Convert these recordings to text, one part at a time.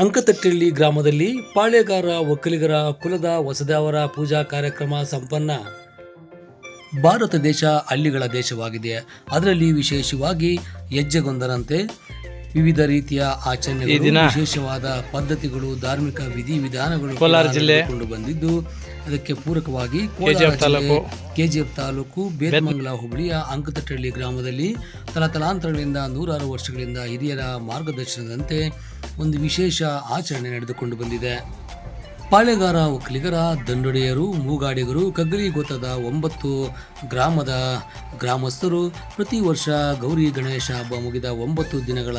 ಅಂಕತಟ್ಟಳ್ಳಿ ಗ್ರಾಮದಲ್ಲಿ ಪಾಳೆಗಾರ ಒಕ್ಕಲಿಗರ ಕುಲದ ಹೊಸದೇವರ ಪೂಜಾ ಕಾರ್ಯಕ್ರಮ ಸಂಪನ್ನ. ಭಾರತ ದೇಶ ಹಳ್ಳಿಗಳ ದೇಶವಾಗಿದೆ. ಅದರಲ್ಲಿ ವಿಶೇಷವಾಗಿ ಹೆಜ್ಜೆಗೊಂದರಂತೆ ವಿವಿಧ ರೀತಿಯ ಆಚರಣೆಗಳು ವಿಶೇಷವಾದ ಪದ್ಧತಿಗಳು ಧಾರ್ಮಿಕ ವಿಧಿವಿಧಾನಗಳು ಕೋಲಾರ ಜಿಲ್ಲೆ ಕೊಂಡು ಬಂದಿದ್ದು. ಅದಕ್ಕೆ ಪೂರಕವಾಗಿ ಕೋಲಾರ ಜಿಲ್ಲೆ ಕೆಜಿಎಫ್ ತಾಲೂಕು ಬೇರಮಂಗಲ ಹೋಬಳಿಯ ಅಂಕತಟ್ಟಳ್ಳಿ ಗ್ರಾಮದಲ್ಲಿ ತಲತಲಾಂತರಗಳಿಂದ ನೂರಾರು ವರ್ಷಗಳಿಂದ ಹಿರಿಯರ ಮಾರ್ಗದರ್ಶನದಂತೆ ಒಂದು ವಿಶೇಷ ಆಚರಣೆ ನಡೆದುಕೊಂಡು ಬಂದಿದೆ. ಪಾಳೆಗಾರ ಒಕ್ಕಲಿಗರ, ದಂಡೊಡೆಯರು, ಮೂಗಾಡಿಗರು, ಕಗ್ಗರಿ ಗೊತ್ತದ ಒಂಬತ್ತು ಗ್ರಾಮದ ಗ್ರಾಮಸ್ಥರು ಪ್ರತಿ ವರ್ಷ ಗೌರಿ ಗಣೇಶ ಹಬ್ಬ ಮುಗಿದ ಒಂಬತ್ತು ದಿನಗಳ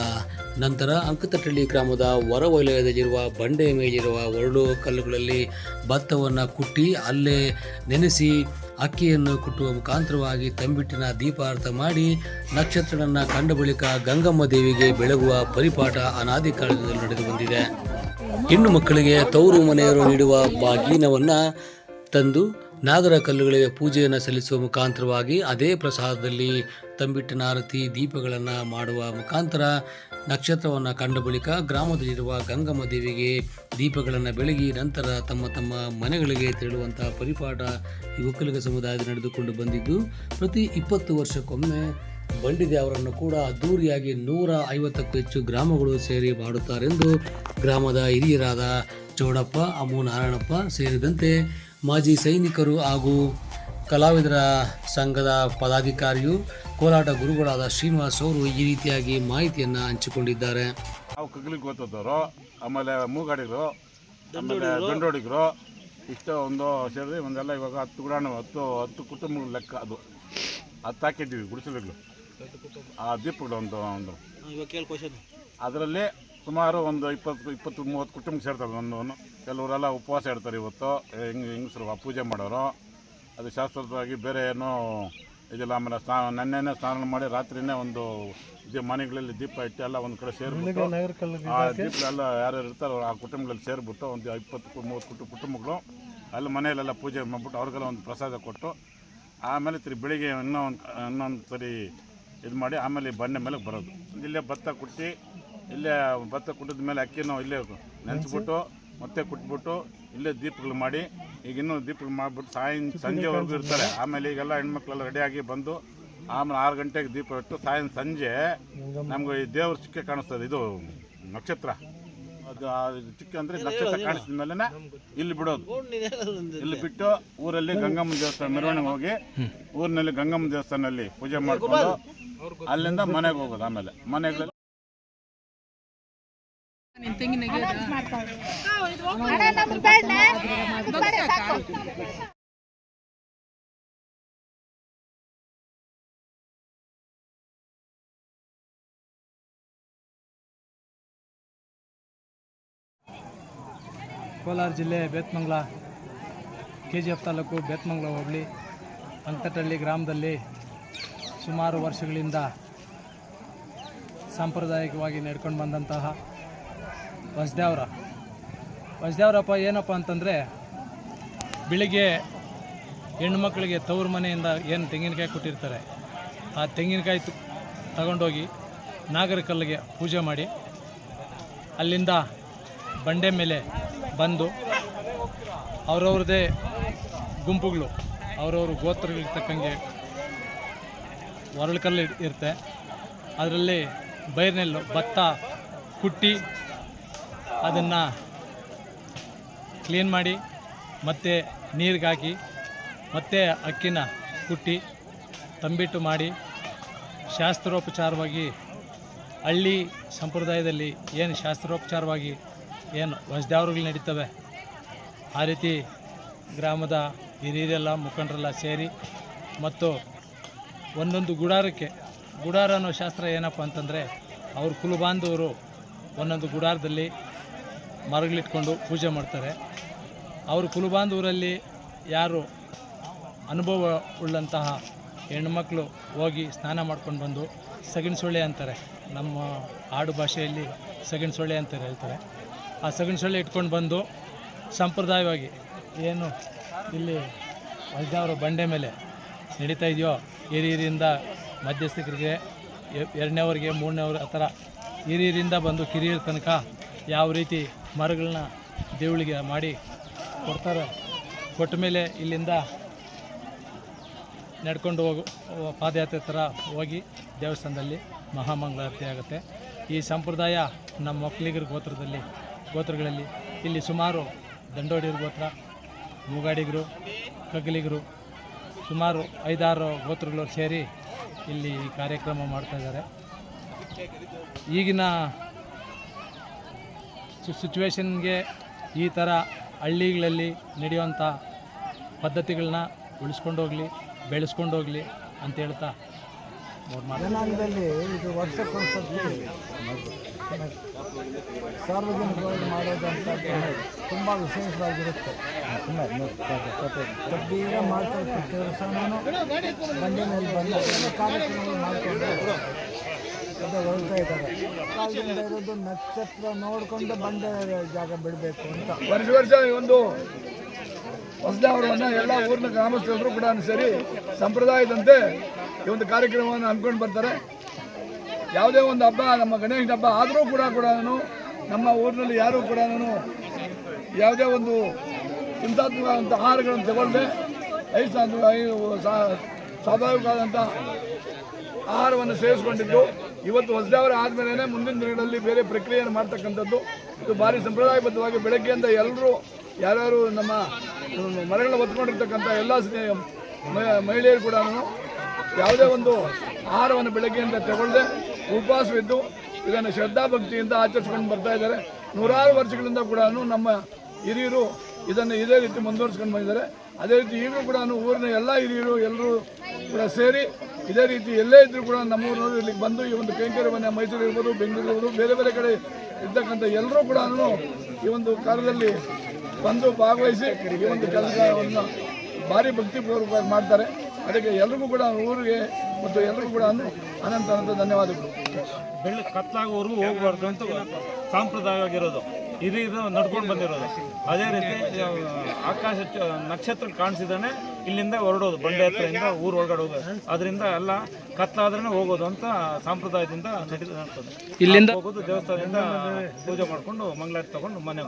ನಂತರ ಅಂಕತಟ್ಟಳ್ಳಿ ಗ್ರಾಮದ ಹೊರವಲಯದಲ್ಲಿರುವ ಬಂಡೆ ಮೇಲಿರುವ ಒರಳು ಕಲ್ಲುಗಳಲ್ಲಿ ಭತ್ತವನ್ನು ಕುಟ್ಟಿ ಅಲ್ಲೇ ನೆನೆಸಿ ಅಕ್ಕಿಯನ್ನು ಕುಟ್ಟುವ ಮುಖಾಂತರವಾಗಿ ತಂಬಿಟ್ಟಿನ ದೀಪಾರ್ಥ ಮಾಡಿ ನಕ್ಷತ್ರನನ್ನು ಕಂಡ ಬಳಿಕ ಗಂಗಮ್ಮ ದೇವಿಗೆ ಬೆಳಗುವ ಪರಿಪಾಠ ಅನಾದಿ ಕಾಲದಲ್ಲಿ ನಡೆದು ಬಂದಿದೆ. ಹೆಣ್ಣು ಮಕ್ಕಳಿಗೆ ತವರು ಮನೆಯವರು ನೀಡುವ ಬಾಗಿನವನ್ನು ತಂದು ನಾಗರ ಕಲ್ಲುಗಳಿಗೆ ಪೂಜೆಯನ್ನು ಸಲ್ಲಿಸುವ ಮುಖಾಂತರವಾಗಿ ಅದೇ ಪ್ರಸಾದದಲ್ಲಿ ತಂಬಿಟ್ಟಿನ ಆರತಿ ದೀಪಗಳನ್ನು ಮಾಡುವ ಮುಖಾಂತರ ನಕ್ಷತ್ರವನ್ನು ಕಂಡ ಬಳಿಕ ಗ್ರಾಮದಲ್ಲಿರುವ ಗಂಗಮ್ಮ ದೇವಿಗೆ ದೀಪಗಳನ್ನು ಬೆಳಗಿ ನಂತರ ತಮ್ಮ ತಮ್ಮ ಮನೆಗಳಿಗೆ ತೆರಳುವಂತಹ ಪರಿಪಾಠ ಈ ಒಕ್ಕಲಿಗ ಸಮುದಾಯದ ನಡೆದುಕೊಂಡು ಬಂದಿದ್ದು, ಪ್ರತಿ ಇಪ್ಪತ್ತು ವರ್ಷಕ್ಕೊಮ್ಮೆ ಬಂಡಿದೆ ಅವರನ್ನು ಕೂಡ ಅದ್ದೂರಿಯಾಗಿ ನೂರ ಐವತ್ತಕ್ಕೂ ಹೆಚ್ಚು ಗ್ರಾಮಗಳು ಸೇರಿ ಮಾಡುತ್ತಾರೆಂದು ಗ್ರಾಮದ ಹಿರಿಯರಾದ ಚೌಡಪ್ಪ ಅಮು ನಾರಾಯಣಪ್ಪ ಸೇರಿದಂತೆ ಮಾಜಿ ಸೈನಿಕರು ಹಾಗೂ ಕಲಾವಿದರ ಸಂಘದ ಪದಾಧಿಕಾರಿಯು ಕೋಲಾಟ ಗುರುಗಳಾದ ಶ್ರೀನಿವಾಸ್ ಅವರು ಈ ರೀತಿಯಾಗಿ ಮಾಹಿತಿಯನ್ನು ಹಂಚಿಕೊಂಡಿದ್ದಾರೆ. ನಾವು ಕಗ್ಲಿಗೆ ಗೊತ್ತದವರು ಆಮೇಲೆ ಮೂಗಾಡಿಗರು ಆಮೇಲೆ ದಂಡೋಡಿಗರು. ಇಷ್ಟು ಒಂದು ಸೇರಿದ್ರೆ ಒಂದೆಲ್ಲ ಇವಾಗ ಹತ್ತು ಗುಡಾಣ ಹತ್ತು ಹತ್ತು ಕುಟುಂಬಗಳ ಲೆಕ್ಕ ಅದು. ಹತ್ತು ಹಾಕಿದ್ದೀವಿ ಗುಡಿಸಲುಗಳು. ಆ ದೀಪಗಳು ಒಂದು ಒಂದು. ಅದರಲ್ಲಿ ಸುಮಾರು ಒಂದು ಇಪ್ಪತ್ತು ಇಪ್ಪತ್ತು ಮೂವತ್ತು ಕುಟುಂಬ ಸೇರ್ತಾರೆ ಒಂದೊಂದು. ಒಂದು. ಕೆಲವರೆಲ್ಲ ಉಪವಾಸ ಇಡ್ತಾರೆ ಇವತ್ತು. ಹೆಂಗ್ ಹೆಂಗಸರು ಪೂಜೆ ಮಾಡೋರು. ಅದು ಶಾಶ್ವತವಾಗಿ ಬೇರೆ ಏನೋ ಇದಿಲ್ಲ. ಆಮೇಲೆ ಸ್ನಾನ ನೆನ್ನೆನೇ ಸ್ನಾನ ಮಾಡಿ ರಾತ್ರಿನೇ ಒಂದು ಇದು ಮನೆಗಳಲ್ಲಿ ದೀಪ ಇಟ್ಟು ಎಲ್ಲ ಒಂದು ಕಡೆ ಸೇರಿಬಿಟ್ಟು ಆ ದೀಪ ಎಲ್ಲ ಯಾರ್ಯಾರು ಇರ್ತಾರೋ ಆ ಕುಟುಂಬಗಳಲ್ಲಿ ಸೇರಿಬಿಟ್ಟು ಒಂದು ಇಪ್ಪತ್ತು ಮೂವತ್ತು ಕುಟು ಕುಟುಂಬಗಳು ಅಲ್ಲಿ ಮನೆಯಲ್ಲೆಲ್ಲ ಪೂಜೆ ಮಾಡಿಬಿಟ್ಟು ಅವ್ರಿಗೆಲ್ಲ ಒಂದು ಪ್ರಸಾದ ಕೊಟ್ಟು ಆಮೇಲೆ ತಿರ್ಗಿ ಬೆಳಿಗ್ಗೆ ಇನ್ನೊಂದು ಒಂದು ಇನ್ನೊಂದು ಸರಿ ಇದು ಮಾಡಿ ಆಮೇಲೆ ಈ ಬಣ್ಣ ಮೇಲೆ ಬರೋದು. ಇಲ್ಲೇ ಭತ್ತ ಕುಟ್ಟಿ ಇಲ್ಲೇ ಭತ್ತ ಕುಟ್ಟಿದ ಮೇಲೆ ಅಕ್ಕಿ ನಾವು ಇಲ್ಲೇ ನೆನೆಸ್ಬಿಟ್ಟು ಮತ್ತೆ ಕುಟ್ಬಿಟ್ಟು ಇಲ್ಲೇ ದೀಪಗಳು ಮಾಡಿ ಈಗ ಇನ್ನೂ ದೀಪಗಳು ಮಾಡಿಬಿಟ್ಟು ಸಾಯಂ ಸಂಜೆವರೆಗೂ ಇರ್ತಾರೆ. ಆಮೇಲೆ ಈಗೆಲ್ಲ ಹೆಣ್ಮಕ್ಳೆಲ್ಲ ರೆಡಿಯಾಗಿ ಬಂದು ಆಮೇಲೆ ಆರು ಗಂಟೆಗೆ ದೀಪ ಇಟ್ಟು ಸಾಯಂ ಸಂಜೆ ನಮ್ಗೆ ಈ ದೇವ್ರ ಚಿಕ್ಕ ಕಾಣಿಸ್ತದೆ. ಇದು ನಕ್ಷತ್ರ. ಅದು ಆ ಚಿಕ್ಕ ಅಂದ್ರೆ ನಕ್ಷತ್ರ ಕಾಣಿಸಿದ ಮೇಲೆ ಇಲ್ಲಿ ಬಿಡೋದು. ಇಲ್ಲಿ ಬಿಟ್ಟು ಊರಲ್ಲಿ ಗಂಗಮ್ಮ ದೇವಸ್ಥಾನ ಮೆರವಣಿಗೆ ಹೋಗಿ ಊರಿನಲ್ಲಿ ಗಂಗಮ್ಮ ದೇವಸ್ಥಾನದಲ್ಲಿ ಪೂಜೆ ಮಾಡ್ಕೊಂಡು ಅಲ್ಲಿಂದ ಮನೆಗೆ ಹೋಗೋದು ಆಮೇಲೆ. ಮನೆಗಳಲ್ಲಿ ಕೋಲಾರ ಜಿಲ್ಲೆ ಬೇತ್ಮಂಗ್ಲ ಕೆ ಜಿ ಎಫ್ ತಾಲೂಕು ಬೇತ್ಮಂಗ್ಲ ಹೋಬಳಿ ಅಂಕಟಳ್ಳಿ ಗ್ರಾಮದಲ್ಲಿ ಸುಮಾರು ವರ್ಷಗಳಿಂದ ಸಾಂಪ್ರದಾಯಿಕವಾಗಿ ನಡ್ಕೊಂಡು ಬಂದಂತಹ ವಸ್ದೇವ್ರ ವಸ್ದೇವ್ರಪ್ಪ ಏನಪ್ಪ ಅಂತಂದರೆ, ಬೆಳಿಗ್ಗೆ ಹೆಣ್ಮಕ್ಳಿಗೆ ತವ್ರ ಮನೆಯಿಂದ ಏನು ತೆಂಗಿನಕಾಯಿ ಕೊಟ್ಟಿರ್ತಾರೆ, ಆ ತೆಂಗಿನಕಾಯಿ ತಗೊಂಡೋಗಿ ನಾಗರಕಲ್ಲಿಗೆ ಪೂಜೆ ಮಾಡಿ, ಅಲ್ಲಿಂದ ಬಂಡೆ ಮೇಲೆ ಬಂದು ಅವ್ರವ್ರದ್ದೇ ಗುಂಪುಗಳು, ಅವ್ರವ್ರ ಗೋತ್ರಗಳಿಗೆ ತಕ್ಕಂಗೆ ಒರಳುಕಲ್ಲು ಇರುತ್ತೆ. ಅದರಲ್ಲಿ ಬೈರ್ನೆಲ್ಲು, ಭತ್ತ ಕುಟ್ಟಿ ಅದನ್ನು ಕ್ಲೀನ್ ಮಾಡಿ, ಮತ್ತೆ ನೀರಿಗಾಕಿ ಮತ್ತೆ ಅಕ್ಕಿನ ಕುಟ್ಟಿ, ತಂಬಿಟ್ಟು ಮಾಡಿ, ಶಾಸ್ತ್ರೋಪಚಾರವಾಗಿ ಹಳ್ಳಿ ಸಂಪ್ರದಾಯದಲ್ಲಿ ಏನು ಶಾಸ್ತ್ರೋಪಚಾರವಾಗಿ ಏನು ವಸದೇವ್ರುಗಳು ನಡೀತವೆ. ಆ ರೀತಿ ಗ್ರಾಮದ ಹಿರಿಯರೆಲ್ಲ, ಮುಖಂಡರೆಲ್ಲ ಸೇರಿ ಮತ್ತು ಒಂದೊಂದು ಗುಡಾರಕ್ಕೆ, ಗುಡಾರ ಅನ್ನೋ ಶಾಸ್ತ್ರ ಏನಪ್ಪ ಅಂತಂದರೆ ಅವ್ರ ಕುಲಬಾಂಧವರು ಒಂದೊಂದು ಗುಡಾರದಲ್ಲಿ ಮರಗಳಿಟ್ಕೊಂಡು ಪೂಜೆ ಮಾಡ್ತಾರೆ. ಅವ್ರ ಕುಲಬಾಂಧವರಲ್ಲಿ ಯಾರು ಅನುಭವ ಉಳ್ಳಂತಹ ಹೆಣ್ಮಕ್ಳು ಹೋಗಿ ಸ್ನಾನ ಮಾಡ್ಕೊಂಡು ಬಂದು ಸಗಿನ ಸೊಳ್ಳೆ ಅಂತಾರೆ. ನಮ್ಮ ಆಡು ಭಾಷೆಯಲ್ಲಿ ಸಗಿನ ಸೊಳ್ಳೆ ಅಂತ ಹೇಳ್ತಾರೆ. ಆ ಸಗಣಿ ಸೊಳ್ಳೆ ಇಟ್ಕೊಂಡು ಬಂದು ಸಂಪ್ರದಾಯವಾಗಿ ಏನು ಇಲ್ಲಿ ವೈದ್ಯವರು ಬಂಡೆ ಮೇಲೆ ನಡೀತಾ ಇದೆಯೋ ಹಿರಿಯರಿಂದ ಮಧ್ಯಸ್ಥಿಕರಿಗೆ ಎರಡನೇವ್ರಿಗೆ, ಮೂರನೇವ್ರ ಆ ಥರ ಹಿರಿಯರಿಂದ ಬಂದು ಕಿರಿಯರ ತನಕ ಯಾವ ರೀತಿ ಮರಗಳನ್ನ ದೇವಳಿಗೆ ಮಾಡಿ ಕೊಡ್ತಾರೆ. ಕೊಟ್ಟ ಮೇಲೆ ಇಲ್ಲಿಂದ ನಡ್ಕೊಂಡು ಹೋಗು ಪಾದಯಾತ್ರೆ ಥರ ಹೋಗಿ ದೇವಸ್ಥಾನದಲ್ಲಿ ಮಹಾಮಂಗಳಾರತಿ ಆಗುತ್ತೆ. ಈ ಸಂಪ್ರದಾಯ ನಮ್ಮ ಒಕ್ಕಲಿಗರ ಗೋತ್ರದಲ್ಲಿ ಗೋತ್ರಗಳಲ್ಲಿ ಇಲ್ಲಿ ಸುಮಾರು ದಂಡೋಡಿಗರ ಗೋತ್ರ, ಮೂಗಾಡಿಗರು, ಕಗ್ಲಿಗರು, ಸುಮಾರು ಐದಾರು ಗೋತ್ರಗಳು ಸೇರಿ ಇಲ್ಲಿ ಕಾರ್ಯಕ್ರಮ ಮಾಡ್ತಾ ಇದ್ದಾರೆ. ಈಗಿನ ಸಿಚುವೇಶನ್ಗೆ ಈ ಥರ ಹಳ್ಳಿಗಳಲ್ಲಿ ನಡೆಯುವಂಥ ಪದ್ಧತಿಗಳನ್ನ ಉಳಿಸ್ಕೊಂಡೋಗಲಿ ಬೆಳೆಸ್ಕೊಂಡೋಗಲಿ ಅಂತ ಹೇಳ್ತಾ ಜನಾಂಗದಲ್ಲಿ ಇದು ವರ್ಷಕ್ಕೊಂದ್ಸತಿ ಸಾರ್ವಜನಿಕವಾಗಿ ಮಾಡೋದಂತ ತುಂಬ ವಿಶೇಷವಾಗಿರುತ್ತೆ. ತಬ್ಬೀರ ಮಾಡ್ತಾರೆ ಪ್ರತಿ ವರ್ಷನೂ ಬಂಡೆ ಮೇಲೆ ಬಂದು ಕಾರ್ಯಕ್ರಮಗಳು ಮಾಡಿಕೊಂಡು ಅದೇ ಹೊರಡ್ತಾ ಇದ್ದಾರೆ. ಕಾಲದಿಂದ ಇರೋದು ನಕ್ಷತ್ರ ನೋಡಿಕೊಂಡು ಬಂಡೆ ಜಾಗ ಬಿಡಬೇಕು ಅಂತ. ವರ್ಷ ವರ್ಷ ಒಂದು ಹೊಸದಾವರವನ್ನು ಎಲ್ಲ ಊರಿನ ಗ್ರಾಮಸ್ಥರು ಕೂಡ ಸರಿ ಸಂಪ್ರದಾಯದಂತೆ ಈ ಒಂದು ಕಾರ್ಯಕ್ರಮವನ್ನು ಹಮ್ಮಿಕೊಂಡು ಬರ್ತಾರೆ. ಯಾವುದೇ ಒಂದು ಹಬ್ಬ, ನಮ್ಮ ಗಣೇಶ ಹಬ್ಬ ಆದರೂ ಕೂಡ ಕೂಡ ನಮ್ಮ ಊರಿನಲ್ಲಿ ಯಾರೂ ಕೂಡ ಯಾವುದೇ ಒಂದು ಹಿಂಸಾತ್ಮಕವಾದಂಥ ಆಹಾರಗಳನ್ನು ತಗೊಳ್ಳದೆ ಐದು ಸ್ವಾಭಾವಿಕವಾದಂಥ ಆಹಾರವನ್ನು ಸೇವಿಸಿಕೊಂಡಿದ್ದು. ಇವತ್ತು ಹೊಸದವರ ಆದಮೇಲೆ ಮುಂದಿನ ದಿನಗಳಲ್ಲಿ ಬೇರೆ ಪ್ರಕ್ರಿಯೆಯನ್ನು ಮಾಡ್ತಕ್ಕಂಥದ್ದು. ಇದು ಭಾರಿ ಸಂಪ್ರದಾಯಬದ್ಧವಾಗಿ ಬೆಳಗ್ಗೆಯಿಂದ ಎಲ್ಲರೂ ಯಾರ್ಯಾರು ನಮ್ಮ ಮರಗಳನ್ನ ಹೊತ್ಕೊಂಡಿರ್ತಕ್ಕಂಥ ಎಲ್ಲ ಮಹಿಳೆಯರು ಕೂಡ ಯಾವುದೇ ಒಂದು ಆಹಾರವನ್ನು ಬೆಳಗ್ಗೆಯಿಂದ ತಗೊಳ್ಳದೆ ಉಪವಾಸವಿದ್ದು ಇದನ್ನು ಶ್ರದ್ಧಾಭಕ್ತಿಯಿಂದ ಆಚರಿಸ್ಕೊಂಡು ಬರ್ತಾ ಇದ್ದಾರೆ. ನೂರಾರು ವರ್ಷಗಳಿಂದ ಕೂಡ ನಮ್ಮ ಹಿರಿಯರು ಇದನ್ನು ಇದೇ ರೀತಿ ಮುಂದುವರಿಸ್ಕೊಂಡು ಬಂದಿದ್ದಾರೆ. ಅದೇ ರೀತಿ ಈಗಲೂ ಕೂಡ ಊರಿನ ಎಲ್ಲ ಹಿರಿಯರು, ಎಲ್ಲರೂ ಕೂಡ ಸೇರಿ ಇದೇ ರೀತಿ ಎಲ್ಲೇ ಇದ್ದರೂ ಕೂಡ ನಮ್ಮ ಊರಿನವರು ಇಲ್ಲಿಗೆ ಬಂದು ಈ ಒಂದು ಕೈಂಕರ್ಯವನ್ನು ಮೈಸೂರು ಇರ್ಬೋದು ಬೆಂಗಳೂರು ಇರ್ಬೋದು ಬೇರೆ ಬೇರೆ ಕಡೆ ಇರ್ತಕ್ಕಂಥ ಎಲ್ಲರೂ ಕೂಡ ಈ ಒಂದು ಕಾರ್ಯದಲ್ಲಿ ಬಂದು ಭಾಗವಹಿಸಿ ಈ ಒಂದು ಕೆಲಸವನ್ನು ಭಾರಿ ಭಕ್ತಿಪೂರ್ವಕವಾಗಿ ಮಾಡ್ತಾರೆ. ಅದಕ್ಕೆ ಎಲ್ರಿಗೂ ಕೂಡ ಊರಿಗೆ ಮತ್ತು ಎಲ್ರಿಗೂ ಕೂಡ ಅನಂತ ಅನಂತ ಧನ್ಯವಾದಗಳು. ಬೆಳ್ಳಿ ಕತ್ತಲಾಗುವವರೆಗೂ ಹೋಗಬಾರ್ದು ಅಂತ ಸಾಂಪ್ರದಾಯವಾಗಿರೋದು ಇದು ಇದು ನಡ್ಕೊಂಡು ಬಂದಿರೋದು. ಅದೇ ರೀತಿ ಆಕಾಶ ಚ- ನಕ್ಷತ್ರ ಕಾಣಿಸಿದಾನೆ ಇಲ್ಲಿಂದ ಹೊರಡೋದು. ಬಂಡೆ ಹತ್ರದಿಂದ ಊರು ಒಳಗಡೆ ಹೋಗೋದು. ಅದರಿಂದ ಎಲ್ಲ ಕತ್ತಲಾದ್ರೆ ಹೋಗೋದು ಅಂತ ಸಾಂಪ್ರದಾಯದಿಂದ ನಡೀತದೆ ನಡ್ತದೆ ಇಲ್ಲಿಂದ ಹೋಗೋದು ದೇವಸ್ಥಾನದಿಂದ ಪೂಜೆ ಮಾಡಿಕೊಂಡು ಮಂಗಳಾರತಿ ತಗೊಂಡು ಮನೆಗೆ